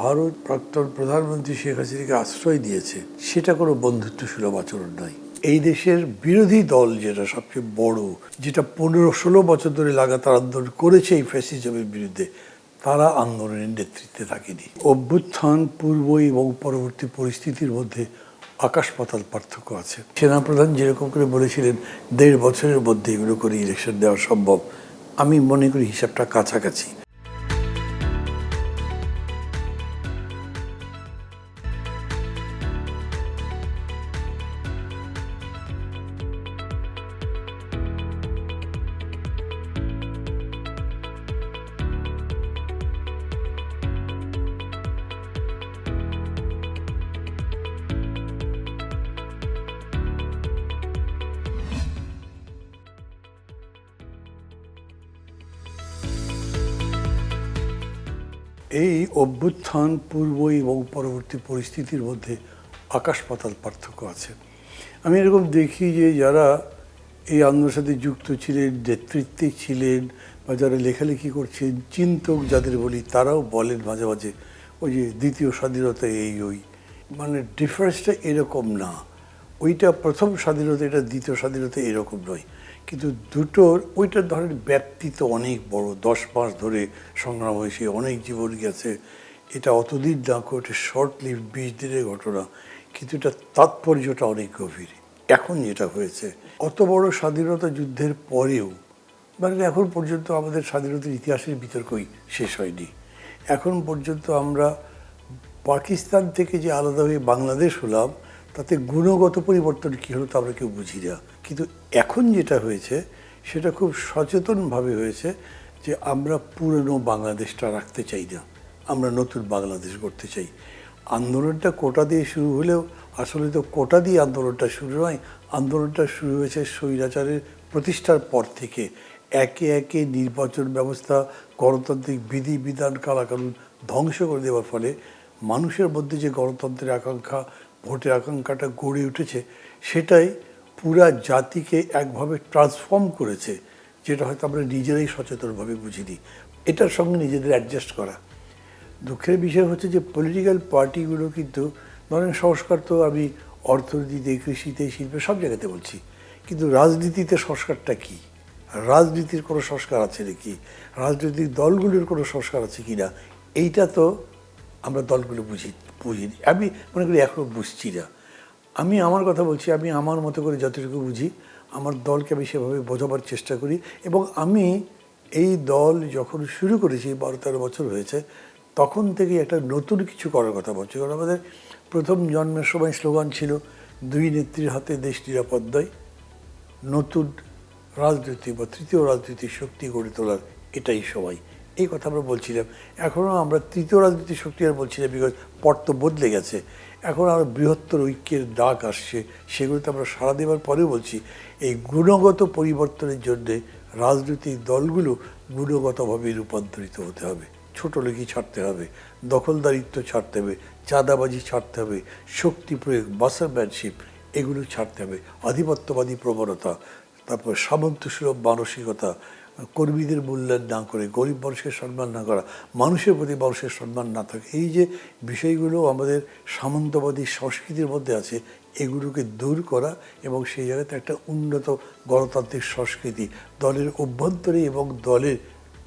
ভারত প্রাক্তন প্রধানমন্ত্রী শেখ হাসিনাকে আশ্রয় দিয়েছে, সেটা কোনো বন্ধুত্ব সুলভ আচরণ নয়। এই দেশের বিরোধী দল যেটা সবচেয়ে বড়, যেটা পনেরো ষোলো বছর ধরে লাগাতার আন্দোলন করেছে এই ফ্যাসিজমের বিরুদ্ধে, তারা আন্দোলনের নেতৃত্বে থাকেনি। অভ্যুত্থান, পূর্ব এবং পরবর্তী পরিস্থিতির মধ্যে আকাশ পাতাল পার্থক্য আছে। সেনাপ্রধান যেরকম করে বলেছিলেন, দেড় বছরের মধ্যে এগুলো করে ইলেকশন দেওয়া সম্ভব। আমি মনে করি হিসাবটা কাছাকাছি। এই অভ্যুত্থান পূর্ব এবং পরবর্তী পরিস্থিতির মধ্যে আকাশ পাতাল পার্থক্য আছে। আমি এরকম দেখি যে যারা এই আন্দোলনের সাথে যুক্ত ছিলেন, নেতৃত্বে ছিলেন বা যারা লেখালেখি করছেন, চিন্তক যাদের বলি তারাও বলেন মাঝে মাঝে, ওই যে দ্বিতীয় স্বাধীনতা এই, ওই। মানে ডিফারেন্সটা এরকম না। ওইটা প্রথম স্বাধীনতা, এটা দ্বিতীয় স্বাধীনতা এরকম নয়। কিন্তু দুটোর, ওইটার ধরেন ব্যাপ্তি তো অনেক বড়। দশ মাস ধরে সংগ্রাম হয়েছে, অনেক জীবন গেছে। এটা অতদিন না করে শর্ট লিভ বিশ দিনের ঘটনা। কিন্তু এটা তাৎপর্যটা অনেক গভীর। এখন যেটা হয়েছে, অত বড় স্বাধীনতা যুদ্ধের পরেও মানে এখন পর্যন্ত আমাদের স্বাধীনতার ইতিহাসের বিতর্কই শেষ হয়নি। এখন পর্যন্ত আমরা পাকিস্তান থেকে যে আলাদা হয়ে বাংলাদেশ হলাম তাতে গুণগত পরিবর্তন কী হলো তা আমরা কেউ বুঝি না। কিন্তু এখন যেটা হয়েছে, সেটা খুব সচেতনভাবে হয়েছে যে আমরা পুরনো বাংলাদেশটা রাখতে চাই না। আমরা নতুন বাংলাদেশ করতে চাই। আন্দোলনটা কোটা দিয়ে শুরু হলেও আসলে তো কোটা দিয়ে আন্দোলনটা শুরু নয়, আন্দোলনটা শুরু হয়েছে স্বৈরাচারের প্রতিষ্ঠার পর থেকে। একে একে নির্বাচন ব্যবস্থা, গণতান্ত্রিক বিধি, বিধান, কালাকানুন ধ্বংস করে দেওয়ার ফলে মানুষের মধ্যে যে গণতন্ত্রের আকাঙ্ক্ষা ভোটের আকাঙ্ক্ষাটা গড়ে উঠেছে, সেটাই পুরা জাতিকে একভাবে ট্রান্সফর্ম করেছে, যেটা হয়তো আমরা নিজেরাই সচেতনভাবে বুঝিনি। এটার সঙ্গে নিজেদের অ্যাডজাস্ট করা। দুঃখের বিষয় হচ্ছে যে পলিটিক্যাল পার্টিগুলো কিন্তু, ধরেন সংস্কার তো আমি অর্থনীতিতে, কৃষিতে, শিল্পে সব জায়গাতে বলছি, কিন্তু রাজনীতিতে সংস্কারটা কী? রাজনীতির কোনো সংস্কার আছে নাকি? রাজনৈতিক দলগুলোর কোনো সংস্কার আছে কি না এইটা তো আমরা দলগুলো বুঝি বুঝিনি। আমি মনে করি এখনও বুঝছি না। আমি আমার কথা বলছি, আমি আমার মতো করে যতটুকু বুঝি, আমার দলকে আমি সেভাবে বোঝাবার চেষ্টা করি এবং আমি এই দল যখন শুরু করেছি, বারো তেরো বছর হয়েছে, তখন থেকেই একটা নতুন কিছু করার কথা বলছি। কারণ আমাদের প্রথম জন্মের সময় স্লোগান ছিল, দুই নেত্রীর হাতে দেশ নিরাপদ নয়, নতুন রাজনীতি বা তৃতীয় রাজনীতির শক্তি গড়ে তোলার এটাই সময়। এই কথা আমরা বলছিলাম। এখনও আমরা তৃতীয় রাজনীতির শক্তি আর বলছি না বিকজ পট তো বদলে গেছে। এখন আমরা বৃহত্তর ঐক্যের ডাক আসছে, সেগুলোতে আমরা সাড়া দেওয়ার পরেও বলছি, এই গুণগত পরিবর্তনের জন্যে রাজনৈতিক দলগুলো গুণগতভাবে রূপান্তরিত হতে হবে। ছোট লেখি ছাড়তে হবে, দখলদারিত্ব ছাড়তে হবে, চাঁদাবাজি ছাড়তে হবে, শক্তি প্রয়োগ বাসারম্যানশিপ এগুলো ছাড়তে হবে। আধিপত্যবাদী প্রবণতা, তারপর সামন্ত সুলভ মানসিকতা কর্মীদের মূল্যায়ন না করে, গরিব মানুষের সম্মান না করা, মানুষের প্রতি মানুষের সম্মান না থাকে, এই যে বিষয়গুলো আমাদের সামন্তবাদী সংস্কৃতির মধ্যে আছে, এগুলোকে দূর করা এবং সেই জায়গাতে একটা উন্নত গণতান্ত্রিক সংস্কৃতি, দলের অভ্যন্তরে এবং দলের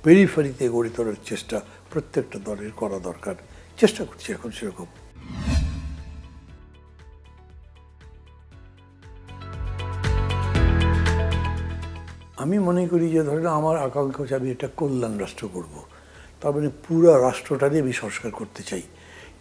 পেরিফারিতে গড়ে তোলার চেষ্টা প্রত্যেকটা দলের করা দরকার। চেষ্টা করছি এখন সেরকম। আমি মনে করি যে, ধরেন আমার আকাঙ্ক্ষা হচ্ছে আমি একটা কল্যাণ রাষ্ট্র করব। তার মানে পুরো রাষ্ট্রটারই আমি সংস্কার করতে চাই।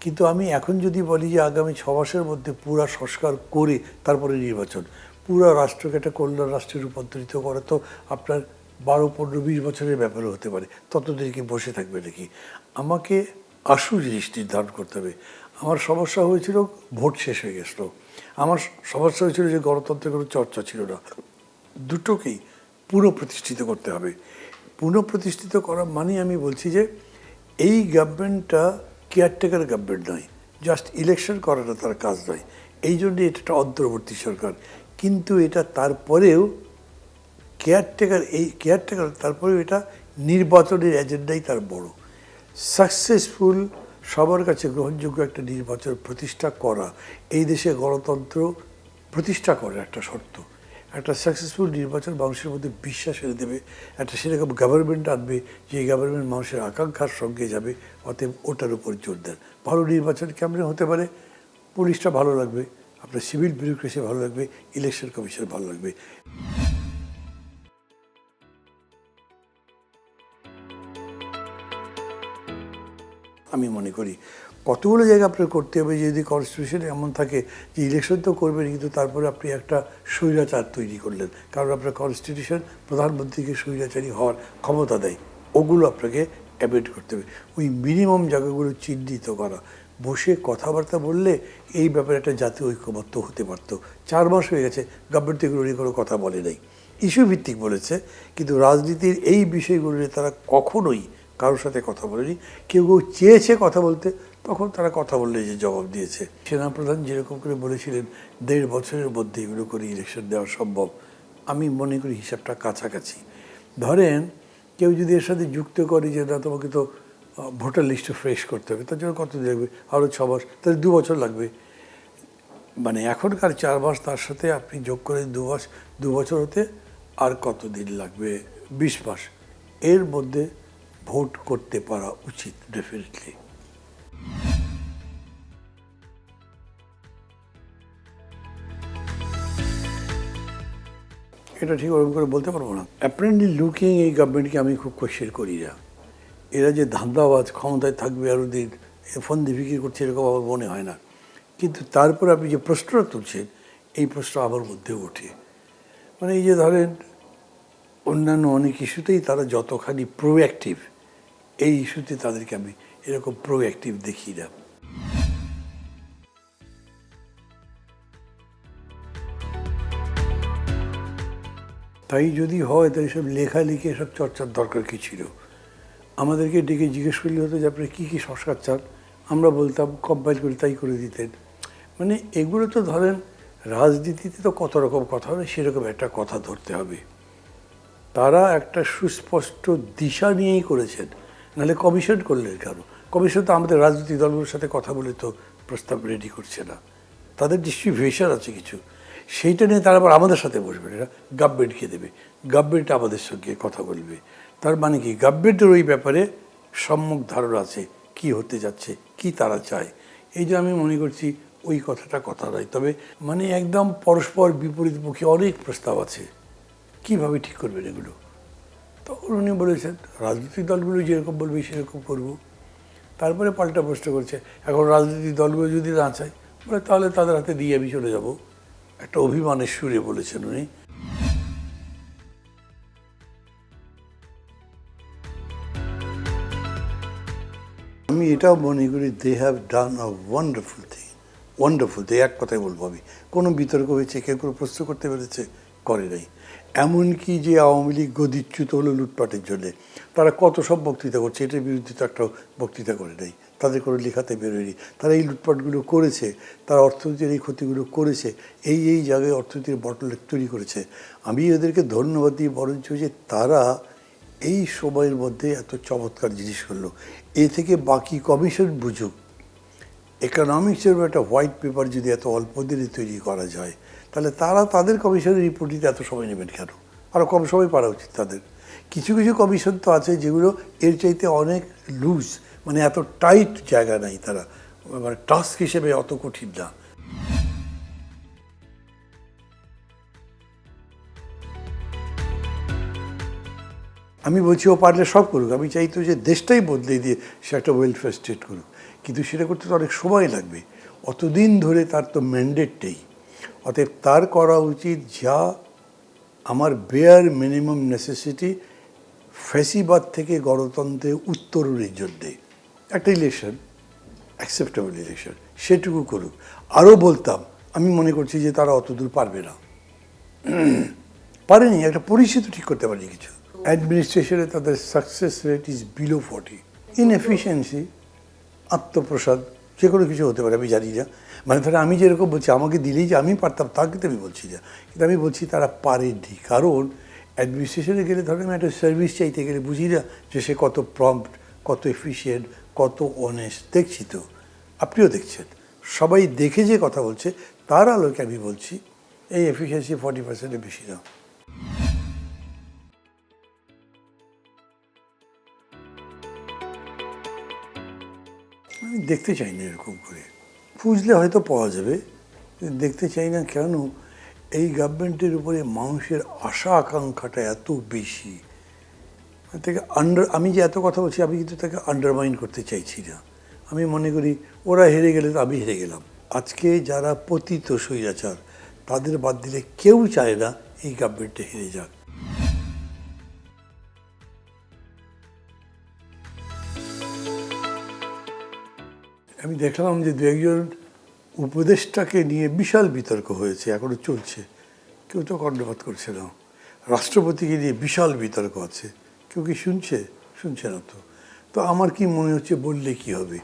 কিন্তু আমি এখন যদি বলি যে, আগামী ছ মাসের মধ্যে পুরা সংস্কার করে তারপরে নির্বাচন, পুরো রাষ্ট্রকে একটা কল্যাণ রাষ্ট্রে রূপান্তরিত করা তো আপনার বারো, পনেরো, বিশ বছরের ব্যাপারও হতে পারে। ততদিন কি বসে থাকবে নাকি? আমাকে আশু জিনিস নির্ধারণ করতে হবে। আমার সমস্যা হয়েছিল, ভোট শেষ হয়ে গেছিল। আমার সমস্যা হয়েছিল যে, গণতন্ত্রের কোনো চর্চা ছিল না। দুটোকেই পুনঃপ্রতিষ্ঠিত করতে হবে। পুনঃপ্রতিষ্ঠিত করা মানে আমি বলছি যে, এই গভর্নমেন্টটা কেয়ারটেকার গভর্নমেন্ট নয়। জাস্ট ইলেকশন করাটা তার কাজ নয়। এই জন্য এটা একটা অন্তর্বর্তী সরকার। কিন্তু এটা তারপরেও কেয়ারটেকার এই কেয়ারটেকার তারপরেও এটা নির্বাচনের এজেন্ডাই তার বড়। সাকসেসফুল সবার কাছে গ্রহণযোগ্য একটা নির্বাচন প্রতিষ্ঠা করা। এই দেশে গণতন্ত্র প্রতিষ্ঠা করার একটা শর্ত। একটা সাকসেসফুল নির্বাচন মানুষের মধ্যে বিশ্বাস এনে দেবে, একটা সেরকম গভর্নমেন্ট আনবে, যে গভর্নমেন্ট মানুষের আকাঙ্ক্ষার সঙ্গে যাবে, অতএব ওটার উপর জোর দেন। ভালো নির্বাচন কেমন হতে পারে? পুলিশটা ভালো লাগবে, আপনার সিভিল বিউরোক্রেসি ভালো লাগবে ইলেকশন কমিশন ভালো লাগবে। আমি মনে করি কতগুলো জায়গা আপনার করতে হবে যদি কনস্টিটিউশন এমন থাকে যে ইলেকশন তো করবেন কিন্তু তারপরে আপনি একটা স্বৈরাচার তৈরি করলেন। কারণ আপনার কনস্টিটিউশন প্রধানমন্ত্রীকে স্বৈরাচারী হওয়ার ক্ষমতা দেয়। ওগুলো আপনাকে অ্যাভয়েড করতে হবে। ওই মিনিমাম জায়গাগুলো চিহ্নিত করা। বসে কথাবার্তা বললে এই ব্যাপারে একটা জাতীয় ঐক্যবদ্ধ হতে পারতো। চার মাস হয়ে গেছে গভর্নমেন্ট এগুলো নিয়ে কোনো কথা বলে নাই। ইস্যু ভিত্তিক বলেছে, কিন্তু রাজনীতির এই বিষয়গুলো নিয়ে তারা কখনোই কারোর সাথে কথা বলেনি। কেউ কেউ চেয়েছে কথা বলতে তখন তারা কথা বললে যে জবাব দিয়েছে। সেনাপ্রধান যেরকম করে বলেছিলেন, দেড় বছরের মধ্যে এগুলো করে ইলেকশন দেওয়া সম্ভব। আমি মনে করি হিসাবটা কাছাকাছি। ধরেন, কেউ যদি এর সাথে যুক্ত করে যে, না, তোমাকে তো ভোটার লিস্টে ফ্রেশ করতে হবে। তার জন্য কত লাগবে? আরও ছ মাস, তাহলে দু বছর লাগবে। মানে এখনকার চার মাস, তার সাথে আপনি যোগ করে দু মাস, দু বছর হতে আর কত দিন লাগবে? বিশ মাস। এর মধ্যে ভোট করতে পারা উচিত ডেফিনেটলি এটা ঠিক ওরকম করে বলতে পারব না। অ্যাপারেন্টলি লুকিং এই গভর্নমেন্টকে আমি খুব কোশ্চেন করি না। এরা যে ধান্দাবাজ, ক্ষমতায় থাকবে আরও দিন ফোন দিয়ে বিক্রি করছে এরকম আমার মনে হয় না। কিন্তু তারপর আপনি যে প্রশ্নটা তুলছেন, এই প্রশ্ন আমার মধ্যে ওঠে। মানে এই যে ধরেন, অন্যান্য অনেক ইস্যুতেই তারা যতখানি প্রোঅ্যাক্টিভ এই ইস্যুতে তাদেরকে আমি এরকম প্রোঅ্যাক্টিভ দেখি না। তাই যদি হয় তাই সব লেখালেখি, এসব চর্চার দরকার কি ছিল? আমাদেরকে ডেকে জিজ্ঞেস করলে হতো যে, আপনি কী কী সংস্কার চান? আমরা বলতাম, কম্পাইল করে তাই করে দিতেন। মানে এগুলো তো ধরেন, রাজনীতিতে তো কত রকম কথা হবে সেরকম একটা কথা ধরতে হবে। তারা একটা সুস্পষ্ট দিশা নিয়েই করেছেন। নাহলে কমিশন করলেন কেন? কমিশন তো আমাদের রাজনৈতিক দলগুলোর সাথে কথা বলে তো প্রস্তাব রেডি করছে না। তাদের ডিস্ট্রিবিউশন আছে কিছু। সেইটা নিয়ে তারা আবার আমাদের সাথে বসবে। এরা গভর্নমেন্টকে দেবে। গভর্নমেন্ট আমাদের সঙ্গে কথা বলবে। তার মানে কি? গভর্নমেন্টের ওই ব্যাপারে সম্যক ধারণা আছে, কি হতে যাচ্ছে, কি তারা চায়। এই যে আমি মনে করছি, ওই কথাটা কথা নয়। তবে মানে একদম পরস্পর বিপরীতমুখী অনেক প্রস্তাব আছে। কীভাবে ঠিক করবেন এগুলো? তখন উনি বলেছেন, রাজনৈতিক দলগুলো যেরকম বলবে, সেরকম করব। তারপরে পাল্টা প্রশ্ন করছে, এখন রাজনৈতিক দলগুলো যদি না চায়, বলে তাহলে তাদের হাতে দিয়ে আমি চলে যাব। একটা অভিমানের সুরে বলেছেন উনি। আমি এটাও মনে করি they have done a wonderful thing wonderful they এক কথাই বলব আমি। কোনো বিতর্ক হয়েছে, কেউ কোনো প্রশ্ন করতে পেরেছে, করে নাই। এমনকি যে আওয়ামী লীগ গদিচ্যুত হলো লুটপাটের জন্যে, তারা কত সব বক্তৃতা করছে, এটার বিরুদ্ধে তো একটা বক্তৃতা করে নাই। তাদের কোনো লেখাতে বেরোয়নি। তারা এই লুটপাটগুলো করেছে, তারা অর্থনীতির এই ক্ষতিগুলো করেছে, এই এই জায়গায় অর্থনীতির বটলেক তৈরি করেছে। আমি এদেরকে ধন্যবাদ দিই, বরঞ্চ যে তারা এই সময়ের মধ্যে এত চমৎকার জিনিস করল। এ থেকে বাকি কমিশন বুঝুক। ইকোনমিক্সের একটা হোয়াইট পেপার যদি এত অল্প দিনে তৈরি করা যায়, তাহলে তারা তাদের কমিশনের রিপোর্ট দিতে এত সময় নেবেন কেন? আরও কম সময় পারা উচিত তাদের। কিছু কিছু কমিশন তো আছে যেগুলো এর চাইতে অনেক লুজ মানে এত টাইট জায়গা নাই তারা। মানে টাস্ক হিসেবে অত কঠিন না। আমি বলছি, ও পারলে সব করুক। আমি চাইতো যে দেশটাই বদলে দিয়ে সে একটা ওয়েলফেয়ার স্টেট করুক। কিন্তু সেটা করতে তো অনেক সময় লাগবে। অতদিন ধরে তার তো ম্যান্ডেট নেই। অতএব তার করা উচিত যা আমার বেয়ার মিনিমাম নেসেসিটি ফ্যাসিবাদ থেকে গণতন্ত্রে উত্তরণের জন্যে। একটা ইলেকশন অ্যাকসেপ্টেবল ইলেকশন সেটুকু করুক। আরও বলতাম, আমি মনে করছি যে তারা অতদূর পারবে না। পারেনি, একটা পরিস্থিতি ঠিক করতে পারেনি কিছু। অ্যাডমিনিস্ট্রেশনে তাদের success rate is below forty inefficiency আত্মপ্রসাদ, যে কোনো কিছু হতে পারে, আমি জানি না। মানে ধরো আমি যেরকম বলছি, আমাকে দিলেই যে আমি পারতাম তা কিন্তু আমি বলছি না। কিন্তু আমি বলছি তারা পারেনি, কারণ অ্যাডমিনিস্ট্রেশনে গেলে ধরো আমি একটা সার্ভিস চাইতে গেলে বুঝি না যে সে কত প্রম্পট কত এফিসিয়েন্ট কত অনেস্ট দেখছি তো। আপনিও দেখছেন। সবাই দেখে যে কথা বলছে, তার আলোকে আমি বলছি, এই এফিসিয়েন্সি ফর্টি পার্সেন্টের বেশি না। আমি দেখতে চাই না এরকম করে। খুঁজলে হয়তো পাওয়া যাবে দেখতে চাই না কেন? এই গভর্নমেন্টের উপরে মানুষের আশা আকাঙ্ক্ষাটা এত বেশি। থেকে আন্ডার আমি যে এত কথা বলছি, আমি কিন্তু তাকে আন্ডারমাইন করতে চাইছি না। আমি মনে করি, ওরা হেরে গেলে তো আমি হেরে গেলাম। আজকে যারা পতিত স্বৈরাচার, তাদের বাদ দিলে কেউ চায় না এই গভর্নমেন্টে হেরে যাক। আমি দেখলাম যে দু একজন উপদেষ্টাকে নিয়ে বিশাল বিতর্ক হয়েছে, এখনও চলছে। কেউ তো কর্ণপাত করছে না। রাষ্ট্রপতিকে নিয়ে বিশাল বিতর্ক আছে। কেউ কি শুনছে শুনছে না তো। তো আমার কি মনে হচ্ছে বললে কি হবে?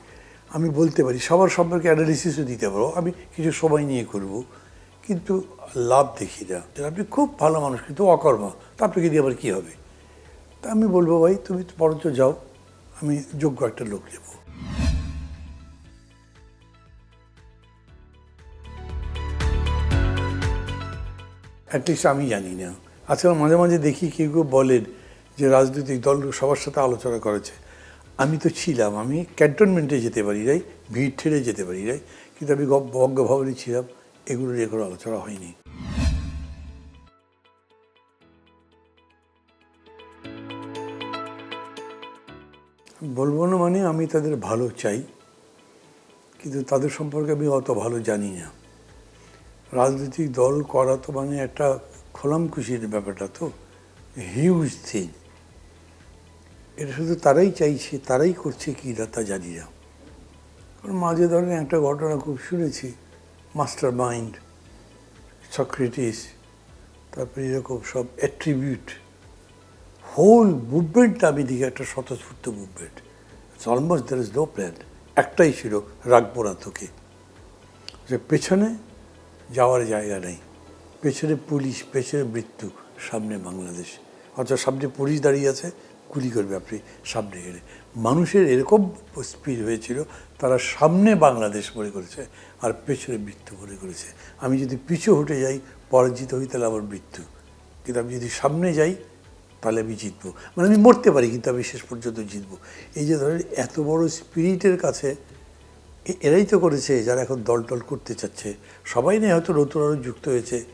আমি বলতে পারি, সবার সম্পর্কে অ্যানালিসিসও দিতে পারব আমি কিছু সময় নিয়ে করব। কিন্তু লাভ দেখি না। আপনি খুব ভালো মানুষ, কিন্তু অকর্মা, তা আপনাকে দিয়ে আবার কী হবে? তা আমি বলব, ভাই, তুমি বরঞ্চ যাও, আমি যোগ্য একটা লোক নেব। অ্যাটলিস্ট আমি জানি না। আজকাল মাঝে মাঝে দেখি কেউ কেউ বলেন যে রাজনৈতিক দল সবার সাথে আলোচনা করেছে। আমি তো ছিলাম, আমি ক্যান্টনমেন্টে যেতে পারি নাই, ভিড় ঠেলে যেতে পারি নাই, কিন্তু আমি বঙ্গভবনে ছিলাম, এগুলো নিয়ে কোনো আলোচনা হয়নি। বলব না মানে আমি তাদের ভালো চাই, কিন্তু তাদের সম্পর্কে আমি অত ভালো জানি না। রাজনৈতিক দল করা তো মানে একটা খোলামখুশির ব্যাপারটা তো হিউজ থিং এটা শুধু তারাই চাইছে, তারাই করছে কি না তা জানি না। কারণ মাঝে ধরেন একটা ঘটনা খুব শুনেছি, মাস্টার মাইন্ড, সক্রেটিস, তারপরে এরকম সব অ্যাট্রিবিউট হোল মুভমেন্টটা আমি দেখি, একটা স্বতঃস্ফূর্ত movement almost there is no plan একটাই ছিল রাখব না তোকে। যে পেছনে যাওয়ার জায়গা নেই। পেছনে পুলিশ, পেছনে মৃত্যু, সামনে বাংলাদেশ। অর্থাৎ সামনে পুলিশ দাঁড়িয়ে আছে গুলি করবে আপনি সামনে গেলে। মানুষের এরকম স্পিড হয়েছিল, তারা সামনে বাংলাদেশ মনে করেছে আর পেছনে মৃত্যু মনে করেছে। আমি যদি পিছু হটে যাই, পরাজিত হই, তাহলে আমার মৃত্যু। কিন্তু আমি যদি সামনে যাই, তাহলে আমি জিতবো। মানে আমি মরতে পারি, কিন্তু আমি শেষ পর্যন্ত জিতবো। এই যে ধরেন, এত বড় স্পিরিটের কাছে এরাই তো করেছে, যারা এখন দল টল করতে চাচ্ছে। সবাই নিয়ে হয়তো নতুন আরও যুক্ত হয়েছে।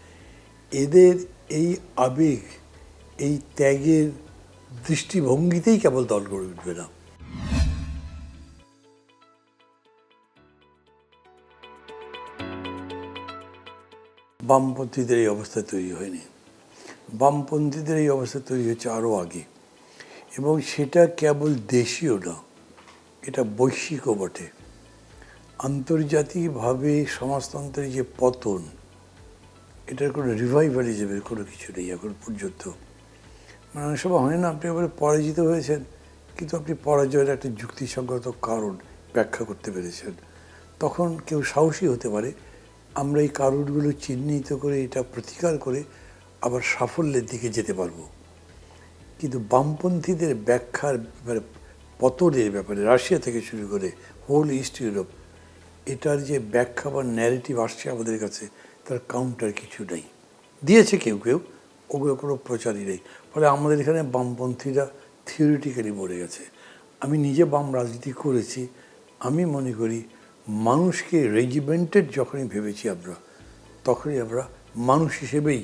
এদের এই আবেগ, এই ত্যাগের দৃষ্টিভঙ্গিতেই কেবল দল গড়ে উঠবে না। বামপন্থীদের এই অবস্থা তৈরি হয়নি। বামপন্থীদের এই অবস্থা তৈরি হচ্ছে আরও আগে। এবং সেটা কেবল দেশীয় না, এটা বৈশ্বিকও বটে। আন্তর্জাতিকভাবে সমাজতন্ত্রের যে পতন, এটার কোনো রিভাইভালিজমের কোনো কিছু নেই এখন পর্যন্ত। মানে অনেক সময় হয় না, আপনি এবারে পরাজিত হয়েছেন, কিন্তু আপনি পরাজয়ের একটা যুক্তিসঙ্গত কারণ ব্যাখ্যা করতে পেরেছেন। তখন কেউ সাহসী হতে পারে, আমরা এই কারণগুলো চিহ্নিত করে এটা প্রতিকার করে আবার সাফল্যের দিকে যেতে পারব। কিন্তু বামপন্থীদের ব্যাখ্যার ব্যাপারে, পতনের ব্যাপারে, রাশিয়া থেকে শুরু করে হোল ইস্ট ইউরোপ এটার যে ব্যাখ্যা বা ন্যারেটিভ আসছে আমাদের কাছে, তার কাউন্টার কিছু নেই। দিয়েছে কেউ কেউ, ওগুলো কোনো প্রচারই নেই। ফলে আমাদের এখানে বামপন্থীরা থিওরিটিক্যালি মরে গেছে। আমি নিজে বাম রাজনীতি করেছি, আমি মনে করি মানুষকে রেজিমেন্টেড যখনই ভেবেছি আমরা, তখনই আমরা মানুষ হিসেবেই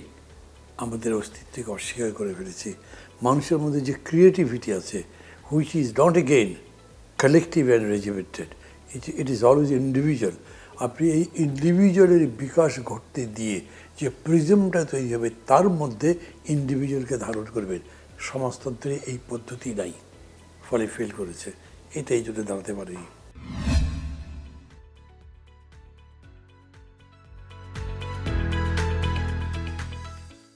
আমাদের অস্তিত্বকে অস্বীকার করে ফেলেছি। মানুষের মধ্যে যে ক্রিয়েটিভিটি আছে which is not again collective and regimented it it is always individual আপনি এই ইন্ডিভিজুয়ালের বিকাশ ঘটতে দিয়ে যে প্রিজমটা তৈরি হবে, তার মধ্যে ইন্ডিভিজুয়ালকে ধারণ করবেন সমাজতন্ত্রে এই পদ্ধতি নাই, ফলে ফেল করেছে। এটাই জন্য দাঁড়াতে পারেনি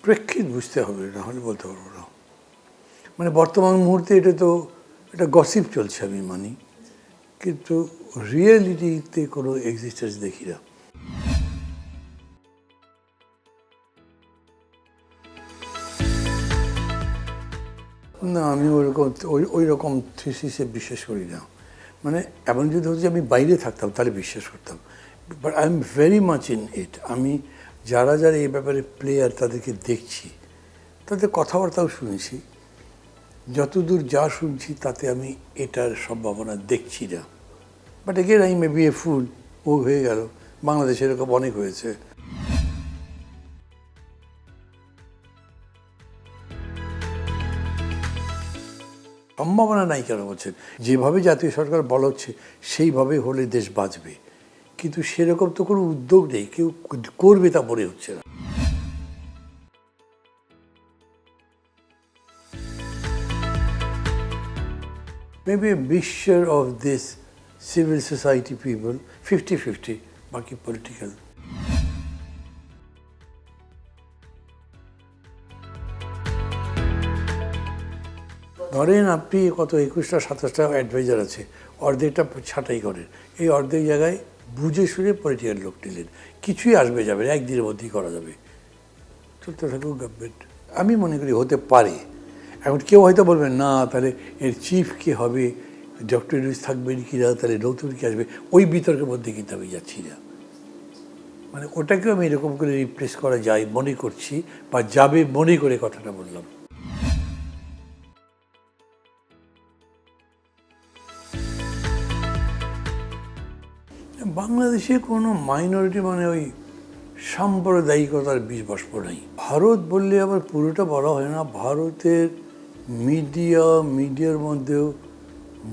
প্রেক্ষিত বুঝতে হবে না হলে বলতে পারব না। মানে বর্তমান মুহূর্তে এটা তো, এটা গসিপ চলছে আমি মানি, কিন্তু রিয়েলিটিতে কোনো এক্সিস্টেন্স দেখি না। না, আমি ওইরকম, ওই ওই রকম থিসিসে বিশ্বাস করি না। মানে এমন যদি হচ্ছে আমি বাইরে থাকতাম, তাহলে বিশ্বাস করতাম। But I am very much in it আমি যারা যারা এই ব্যাপারে প্লেয়ার তাদেরকে দেখছি, তাদের কথাবার্তাও শুনেছি। যতদূর যা শুনছি, তাতে আমি এটার সম্ভাবনা দেখছি না। But again I may be a fool ও হয়ে গেল। বাংলাদেশে এরকম অনেক হয়েছে। সম্ভাবনা নাই কেন বলছেন যেভাবে জাতীয় সরকার বলা হচ্ছে সেইভাবে হলে দেশ বাঁচবে কিন্তু সেরকম তো কোনো উদ্যোগ নেই কেউ করবে তা মনে হচ্ছে না maybe a mixture of this civil society people, 50-50, বাকি political. ধরেন আপনি কত একুশটা সাতাশটা অ্যাডভাইজার আছে অর্ধেকটা ছাঁটাই করেন। এই অর্ধেক জায়গায় বুঝে শুনে পলিটিক্যাল লোক নিলেন। কিছুই আসবে যাবে না, একদিনের মধ্যেই করা যাবে। চলতে থাকুক গভর্নমেন্ট আমি মনে করি হতে পারে। এখন কেউ হয়তো বলবেন না তাহলে এর চিফ কে হবে? ডক্টর ইউনুস থাকবেন কি না? তাহলে নতুন কি আসবে? ওই বিতর্কের মধ্যে কিন্তু আমি যাচ্ছি না। মানে ওটাকেও আমি এরকম করে রিপ্লেস করা যায় মনে করছি বা যাবে মনে করে কথাটা বললাম। বাংলাদেশে কোনো মাইনরিটি মানে ওই সাম্প্রদায়িকতার বিষবাষ্প নাই। ভারত বললে আবার পুরোটা বলা হয় না। ভারতের মিডিয়া মিডিয়ার মধ্যেও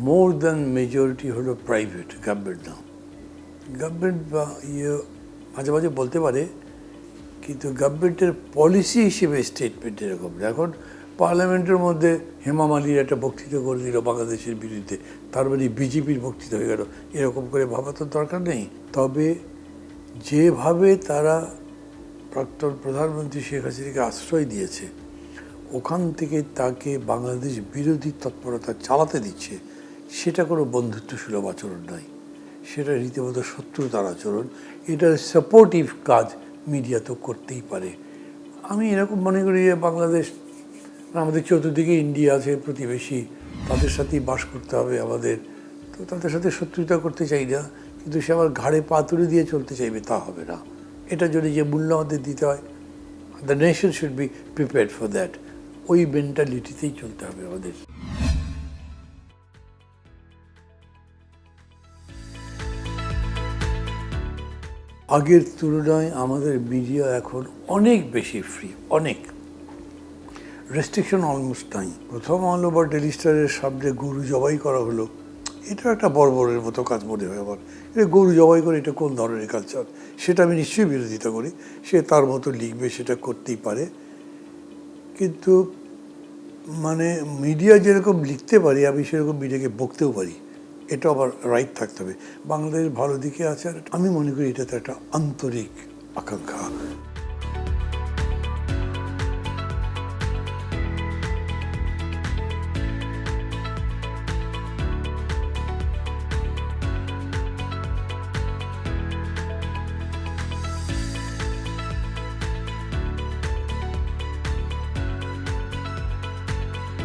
মোর দ্যান মেজরিটি হলো প্রাইভেট গভর্নমেন্ট না গভর্নমেন্ট বা ইয়ে মাঝে মাঝে বলতে পারে, কিন্তু গভর্নমেন্টের পলিসি হিসেবে স্টেটমেন্ট এরকম। এখন পার্লামেন্টের মধ্যে হেমা মালির একটা বক্তৃতা করে দিল বাংলাদেশের বিরুদ্ধে। তার মানে বিজেপির বক্তৃতা হয়ে গেল। এরকম করে ভাবা তো দরকার নেই। তবে যেভাবে তারা প্রাক্তন প্রধানমন্ত্রী শেখ হাসিনাকে আশ্রয় দিয়েছে, ওখান থেকে তাকে বাংলাদেশ বিরোধী তৎপরতা চালাতে দিচ্ছে, সেটা কোনো বন্ধুত্ব সুলভ আচরণ নয়। সেটা রীতিমতো শত্রুতার আচরণ। এটার সাপোর্টিভ কাজ মিডিয়া তো করতেই পারে। আমি এরকম মনে করি যে বাংলাদেশ আমাদের চতুর্দিকে ইন্ডিয়া আছে, প্রতিবেশী, তাদের সাথেই বাস করতে হবে আমাদের। তো তাদের সাথে শত্রুতা করতে চাই না, কিন্তু সে আবার ঘাড়ে পা তুলে দিয়ে চলতে চাইবে, তা হবে না। এটার জন্য যে মূল্য আমাদের দিতে হয় the nation should be prepared for that ওই মেন্টালিটিতেই চলতে হবে আমাদের। আগের তুলনায় আমাদের মিডিয়া এখন অনেক বেশি ফ্রি অনেক। রেস্ট্রিকশন অলমোস্ট নাই। প্রথম আলো বা ডেলিস্টারের সামনে গরু জবাই করা হলো এটা একটা বর্বরের মতো কাজ মনে হয় আমার। এটা গরু জবাই করে এটা কোন ধরনের কালচার সেটা আমি নিশ্চয়ই বিরোধিতা করি। সে তার মতো লিখবে, সেটা করতেই পারে। কিন্তু মানে মিডিয়া যেরকম লিখতে পারি, আমি সেরকম মিডিয়াকে বকতেও পারি। এটা আবার রাইট থাকতে হবে। বাংলাদেশ ভালো দিকে আছে আর আমি মনে করি এটা তো একটা আন্তরিক আকাঙ্ক্ষা।